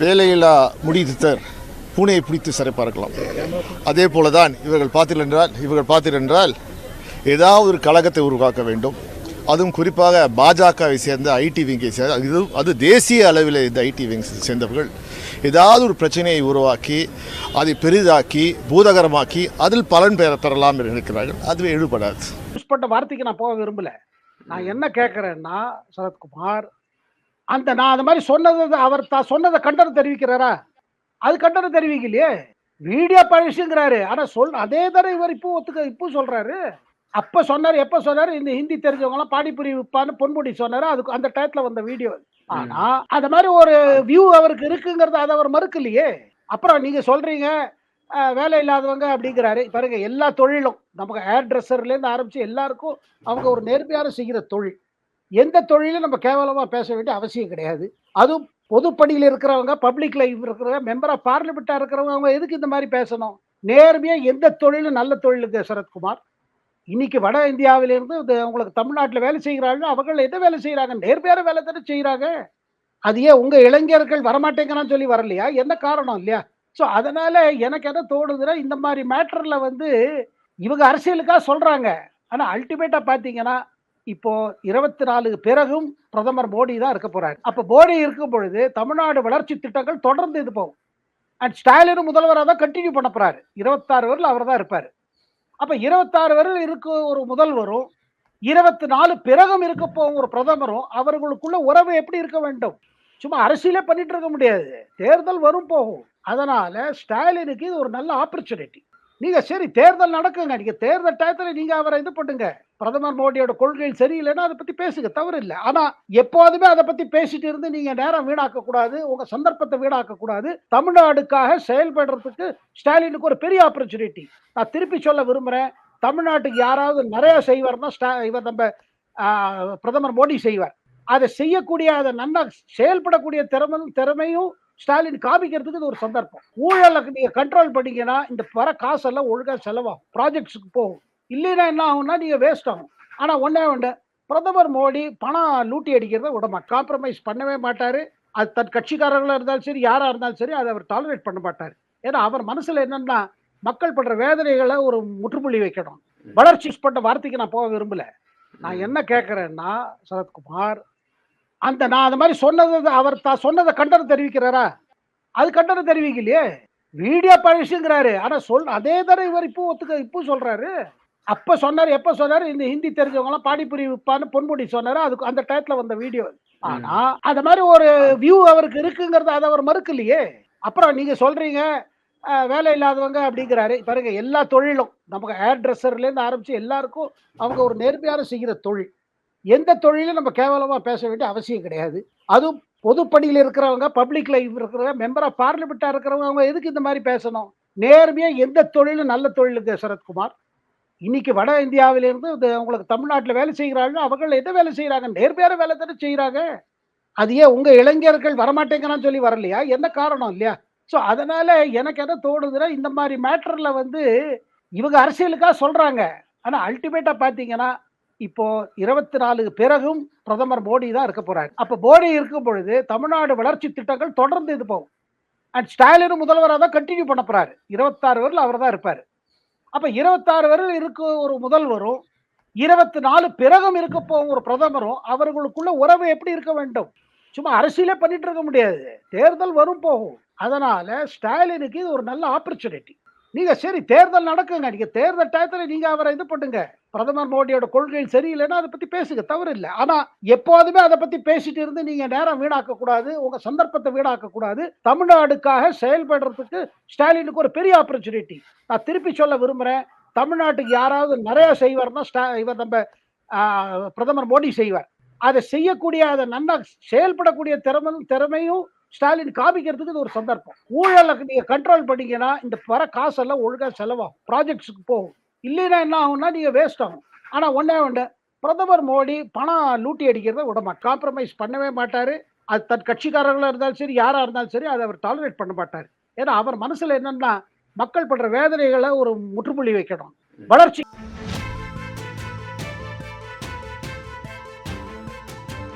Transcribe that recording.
வேலையில்லா முடித்தர் பூனையை பிடித்து சிறப்பார்க்கலாம் அதே போல தான் இவர்கள் பார்த்தீர்கள் என்றால் இவர்கள் பார்த்தீர்கள் என்றால் ஏதாவது ஒரு கழகத்தை உருவாக்க வேண்டும். அதுவும் குறிப்பாக பாஜகவை சேர்ந்த ஐடி விங்கை சேர்ந்த இது அது தேசிய அளவில் இந்த ஐடி விங் சேர்ந்தவர்கள் ஏதாவது ஒரு பிரச்சனையை உருவாக்கி அதை பெரிதாக்கி பூதகரமாக்கி அதில் பலன் பெற பெறலாம் என்று இருக்கிறார்கள் அதுவே எழுபடாது. வார்த்தைக்கு நான் போக விரும்பல. நான் என்ன கேட்குறேன்னா சரத்குமார் அந்த நான் அந்த மாதிரி சொன்னது அவர் தான் சொன்னதை கண்டனம் தெரிவிக்கிறாரா? அது கண்டனம் தெரிவிக்கலையே. வீடியோ பழசுங்கிறாரு. ஆனா சொல் அதே தடவை இவர் இப்போ ஒத்துக்க இப்போ சொல்றாரு. அப்ப சொன்னாரு எப்ப சொன்னாரு? இந்த ஹிந்தி தெரிஞ்சவங்க எல்லாம் பாடிப்புரி விற்பான்னு பொன்முடி சொன்னாரு. அதுக்கு அந்த டயத்துல வந்த வீடியோ. ஆனா அந்த மாதிரி ஒரு வியூ அவருக்கு இருக்குங்கிறது அதை அவர் மறுக்கலையே. அப்புறம் நீங்க சொல்றீங்க வேலை இல்லாதவங்க அப்படிங்கிறாரு. பாருங்க எல்லா தொழிலும் நமக்கு ஹேர் ட்ரெஸ்ஸர்லேருந்து ஆரம்பிச்சு எல்லாருக்கும் அவங்க ஒரு நேர்மையான செய்கிற தொழில். எந்த தொழிலும் நம்ம கேவலமாக பேச வேண்டிய அவசியம் கிடையாது. அதுவும் பொதுப்பணியில் இருக்கிறவங்க பப்ளிக் லைஃப் இருக்கிறவங்க மெம்பர் ஆஃப் பார்லிமெண்ட்டாக இருக்கிறவங்க அவங்க எதுக்கு இந்த மாதிரி பேசணும்? நேர்மையாக எந்த தொழிலும் நல்ல தொழிலுக்கு சரத்குமார். இன்னைக்கு வட இந்தியாவிலிருந்து இது உங்களுக்கு தமிழ்நாட்டில் வேலை செய்கிறார்கள் அவர்கள் என்ன வேலை செய்கிறாங்க நேர்மையான வேலை தானே செய்கிறாங்க அது ஏன் உங்கள் இளைஞர்கள் வரமாட்டேங்கிறான்னு சொல்லி வரலையா? என்ன காரணம் இல்லையா? ஸோ அதனால் எனக்கு என்ன தோணுதுன்னா இந்த மாதிரி மேட்டரில் வந்து இவங்க அரசியலுக்காக சொல்கிறாங்க ஆனால் அல்டிமேட்டாக பார்த்தீங்கன்னா இப்போ இருபத்தி நாலு பிறகும் பிரதமர் மோடி தான் இருக்க போறாரு. அப்ப மோடி இருக்கும் பொழுது தமிழ்நாடு வளர்ச்சி திட்டங்கள் தொடர்ந்து இது போகும். அண்ட் ஸ்டாலின் முதல்வராக தான் கண்டினியூ பண்ண போறாரு. இருபத்தாறு வரல அவர் தான் இருப்பார். அப்ப இருபத்தாறு வரையில் இருக்க ஒரு முதல்வரும் இருபத்தி நாலு பிறகும் இருக்க போகும் ஒரு பிரதமரும் அவர்களுக்குள்ள உறவு எப்படி இருக்க வேண்டும்? சும்மா அரசியலே பண்ணிட்டு இருக்க முடியாது. தேர்தல் வரும் போகும். அதனால ஸ்டாலினுக்கு இது ஒரு நல்ல ஆப்பர்ச்சுனிட்டி நீங்க சரி தேர்தல் நடக்குங்க. நீங்க தேர்தல் டயத்துல நீங்க அவரை இது பண்ணுங்க. பிரதமர் மோடியோட கொள்கைகள் சரியில்லைன்னா அதை பத்தி பேசுங்க. தவறு இல்லை ஆனா எப்போதுமே அதை பத்தி பேசிட்டு இருந்து நீங்க நேரம் வீணாக்க கூடாது உங்க சந்தர்ப்பத்தை வீணாக்க கூடாது தமிழ்நாடுக்காக செயல்படுறதுக்கு ஸ்டாலினுக்கு ஒரு பெரிய ஆப்பர்ச்சுனிட்டி நான் திருப்பி சொல்ல விரும்புறேன். தமிழ்நாட்டுக்கு யாராவது நிறைய செய்வார்னா ஸ்டா இவர் நம்ம ஆஹ், பிரதமர் மோடி செய்வார். அதை செய்யக்கூடிய அதை நல்லா செயல்படக்கூடிய திறமையும் திறமையும் ஸ்டாலின் காமிக்கிறதுக்கு இது ஒரு சந்தர்ப்பம். ஊழலுக்கு நீங்க கண்ட்ரோல் பண்ணீங்கன்னா இந்த வர காசெல்லாம் ஒழுங்கா செலவாகும். ப்ராஜெக்ட்ஸுக்கு போகும். இல்லைன்னா என்ன ஆகும்னா நீங்க வேஸ்ட் ஆகும். ஆனா ஒண்ணே ஒன்று பிரதமர் மோடி பணம் லூட்டி அடிக்கிறத விட மாட்டார். காம்ப்ரமைஸ் பண்ணவே மாட்டாரு. அது தன் கட்சிக்காரர்களா இருந்தாலும் சரி யாரா இருந்தாலும் சரி அதை அவர் டாலரேட் பண்ண மாட்டார். ஏன்னா அவர் மனசுல என்னன்னா மக்கள் படுற வேதனைகளை ஒரு முற்றுப்புள்ளி வைக்கணும். வளர்ச்சி பட்ட வார்த்தைக்கு நான் போக விரும்பல. நான் என்ன கேட்கறேன்னா சரத்குமார் அந்த நான் அந்த மாதிரி சொன்னது அவர் தான் சொன்னதை கண்டனம் தெரிவிக்கிறாரா? அது கண்டனம் தெரிவிக்கலையே. வீடியோ பழசுங்கிறாரு. ஆனா சொல் அதே தடவை இவர் இப்போ ஒத்துக்க இப்போ சொல்றாரு. அப்ப சொன்னாரு எப்ப சொன்னாரு? இந்த ஹிந்தி தெரிஞ்சவங்க எல்லாம் பாடிப்புரி விற்பான்னு பொன்முடி சொன்னாரு? அதுக்கு அந்த டயத்துல வந்த வீடியோ. ஆனா அந்த மாதிரி ஒரு வியூ அவருக்கு இருக்குங்கிறது அதை அவர் மறுக்கலையே. அப்புறம் நீங்க சொல்றீங்க அஹ், வேலை இல்லாதவங்க அப்படிங்கிறாரு. பாருங்க எல்லா தொழிலும். நமக்கு ஹேர் ட்ரெஸ்ஸர்லேருந்து ஆரம்பிச்சு எல்லாருக்கும் அவங்க ஒரு நேர்மையான செய்கிற தொழில். எந்த தொழிலும் நம்ம கேவலமாக பேச வேண்டிய அவசியம் கிடையாது. அதுவும் பொதுப்பணியில் இருக்கிறவங்க பப்ளிக் லைஃப் இருக்கிறவங்க மெம்பர் ஆஃப் பார்லிமெண்ட்டாக இருக்கிறவங்க அவங்க எதுக்கு இந்த மாதிரி பேசணும்? நேர்மையாக எந்த தொழிலும் நல்ல தொழிலுக்கு சரத்குமார். இன்னைக்கு வட இந்தியாவிலிருந்து இது உங்களுக்கு தமிழ்நாட்டில் வேலை செய்கிறார்கள் அவர்கள் எந்த வேலை செய்கிறாங்க நேர்மையான வேலை தானே செய்கிறாங்க அது ஏன் உங்க இளைஞர்கள் வரமாட்டேங்கிறான்னு சொல்லி வரலையா? என்ன காரணம் இல்லையா? ஸோ அதனால எனக்கு என்ன தோணுதுன்னா இந்த மாதிரி மேட்டர்ல வந்து இவங்க அரசியலுக்காக சொல்றாங்க. ஆனால் அல்டிமேட்டாக பார்த்தீங்கன்னா இப்போ இருபத்தி நாலு பிறகும் பிரதமர் மோடி தான் இருக்க போறாரு. அப்ப மோடி இருக்கும் பொழுது தமிழ்நாடு வளர்ச்சி திட்டங்கள் தொடர்ந்து இது போகும். அண்ட் ஸ்டாலின் முதல்வராக தான் கண்டினியூ பண்ண போறாரு. இருபத்தாறு வரையில் அவர் தான் இருப்பாரு. அப்ப இருபத்தாறு வரையில் இருக்க ஒரு முதல்வரும் இருபத்தி நாலு பிறகும் இருக்க போகும் ஒரு பிரதமரும் அவர்களுக்குள்ள உறவு எப்படி இருக்க வேண்டும்? சும்மா அரசியலே பண்ணிட்டு இருக்க முடியாது. தேர்தல் வரும் போகும். அதனால ஸ்டாலினுக்கு இது ஒரு நல்ல ஆப்பர்ச்சுனிட்டி நீங்க சரி தேர்தல் நடக்குங்க. நீங்க தேர்தல் டயத்துல நீங்க அவரை இது பண்ணுங்க. பிரதமர் மோடியோட கொள்கைகள் சரியில்லைன்னா அதை பத்தி பேசுங்க. தவறு இல்லை ஆனா எப்போதுமே அதை பத்தி பேசிட்டு இருந்து நீங்க நேரம் வீணாக்க கூடாது உங்க சந்தர்ப்பத்தை வீணாக்க கூடாது தமிழ்நாடுக்காக செயல்படுறதுக்கு ஸ்டாலினுக்கு ஒரு பெரிய ஆப்பர்ச்சுனிட்டி நான் திருப்பி சொல்ல விரும்புறேன். தமிழ்நாட்டுக்கு யாராவது நிறைய செய்வார்னா ஸ்டா இவர் நம்ம பிரதமர் மோடி செய்வார். அதை செய்யக்கூடிய அதை நல்லா செயல்படக்கூடிய திறமை திறமையும் ஸ்டாலின் காமிக்கிறதுக்கு இது ஒரு சந்தர்ப்பம். ஊழலுக்கு நீங்க கண்ட்ரோல் பண்ணீங்கன்னா இந்த வர காசெல்லாம் ஒழுங்கா செலவாகும். ப்ராஜெக்ட்ஸுக்கு போகும். இல்லைன்னா என்ன ஆகும்னா நீங்க வேஸ்ட் ஆகும். ஆனா ஒன்னே ஒன்று பிரதமர் மோடி பணம் லூட்டி அடிக்கிறத விடமா காம்ப்ரமைஸ் பண்ணவே மாட்டாரு. அது தன் கட்சிக்காரர்களாக இருந்தாலும் சரி யாரா இருந்தாலும் சரி அதை அவர் டாலரேட் பண்ண மாட்டார். ஏன்னா அவர் மனசுல என்னன்னா மக்கள் படுற வேதனைகளை ஒரு முற்றுப்புள்ளி வைக்கணும். வளர்ச்சி